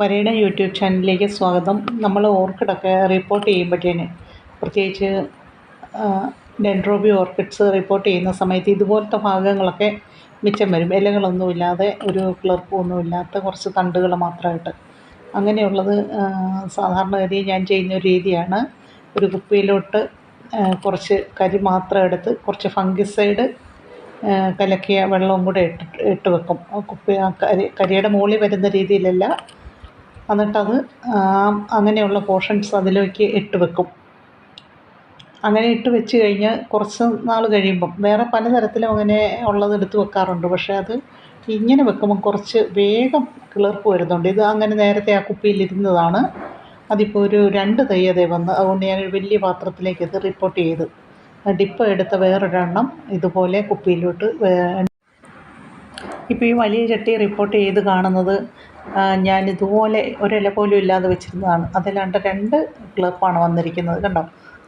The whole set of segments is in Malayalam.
വരയുടെ യൂട്യൂബ് ചാനലിലേക്ക് സ്വാഗതം. നമ്മൾ ഓർക്കിഡൊക്കെ റിപ്പോർട്ട് ചെയ്യുമ്പോഴത്തേന് പ്രത്യേകിച്ച് ഡെൻഡ്രോബി ഓർക്കിഡ്സ് റിപ്പോർട്ട് ചെയ്യുന്ന സമയത്ത് ഇതുപോലത്തെ ഭാഗങ്ങളൊക്കെ മിച്ചം വരും. ഇലകളൊന്നുമില്ലാതെ ഒരു കിളിർപ്പൊന്നുമില്ലാത്ത കുറച്ച് തണ്ടുകൾ മാത്രമായിട്ട്. അങ്ങനെയുള്ളത് സാധാരണഗതിയിൽ ഞാൻ ചെയ്യുന്ന ഒരു രീതിയാണ്. ഒരു കുപ്പിയിലോട്ട് കുറച്ച് കരി മാത്രം എടുത്ത് കുറച്ച് ഫംഗിസൈഡ് കലക്കിയ വെള്ളവും കൂടെ ഇട്ട് ഇട്ട് വെക്കും. കുപ്പി കരി കരിയുടെ മുകളിൽ വരുന്ന രീതിയിലല്ല. എന്നിട്ടത് അങ്ങനെയുള്ള പോർഷൻസ് അതിലേക്ക് ഇട്ട് വെക്കും. അങ്ങനെ ഇട്ട് വെച്ച് കഴിഞ്ഞ് കുറച്ച് നാൾ കഴിയുമ്പം വേറെ പലതരത്തിലും അങ്ങനെ ഉള്ളത് എടുത്ത് വെക്കാറുണ്ട്. പക്ഷേ അത് ഇങ്ങനെ വെക്കുമ്പം കുറച്ച് വേഗം കിളിർപ്പ് വരുന്നുണ്ട്. ഇത് അങ്ങനെ നേരത്തെ ആ കുപ്പിയിലിരുന്നതാണ് അതിപ്പോൾ ഒരു രണ്ട് തയ്യതേ വന്ന് അതുകൊണ്ട് ഞാൻ ഒരു വലിയ പാത്രത്തിലേക്ക് ഇത് റിപ്പോർട്ട് ചെയ്ത് ഡിപ്പ് എടുത്ത വേറൊരെണ്ണം ഇതുപോലെ കുപ്പിയിലോട്ട് ഇപ്പോൾ ഈ വലിയ ചട്ടി റിപ്പോർട്ട് ചെയ്ത് കാണുന്നത് ഞാൻ ഇതുപോലെ ഒരില പോലും ഇല്ലാതെ വെച്ചിരുന്നതാണ്. അതിലാണ്ട് രണ്ട് ക്ലിപ്പാണ് വന്നിരിക്കുന്നത്. കണ്ടോ?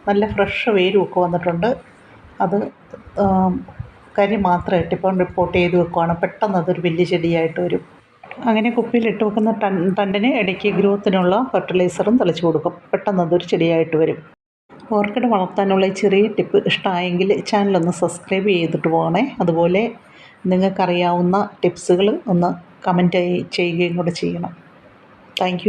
നല്ല ഫ്രഷ് വേരുമൊക്കെ വന്നിട്ടുണ്ട്. അത് കരി മാത്രം ഇട്ടിപ്പം റിപ്പോർട്ട് ചെയ്ത് വെക്കുവാണ്. പെട്ടെന്ന് അതൊരു വലിയ ചെടിയായിട്ട് വരും. അങ്ങനെ കുപ്പിയിലിട്ട് വെക്കുന്ന ടൺ തണ്ടിന് ഇടയ്ക്ക് ഗ്രോത്തിനുള്ള ഫെർട്ടിലൈസറും തളിച്ചു കൊടുക്കും. പെട്ടെന്ന് അതൊരു ചെടിയായിട്ട് വരും. ഓർക്കിഡ് വളർത്താനുള്ള ചെറിയ ടിപ്പ് ഇഷ്ടമായെങ്കിൽ ചാനലൊന്ന് സബ്സ്ക്രൈബ് ചെയ്തിട്ട് പോകണേ. അതുപോലെ നിങ്ങൾക്കറിയാവുന്ന ടിപ്സുകൾ ഒന്ന് കമന്റ് ചെയ്യുകയും കൂടെ ചെയ്യണം. താങ്ക്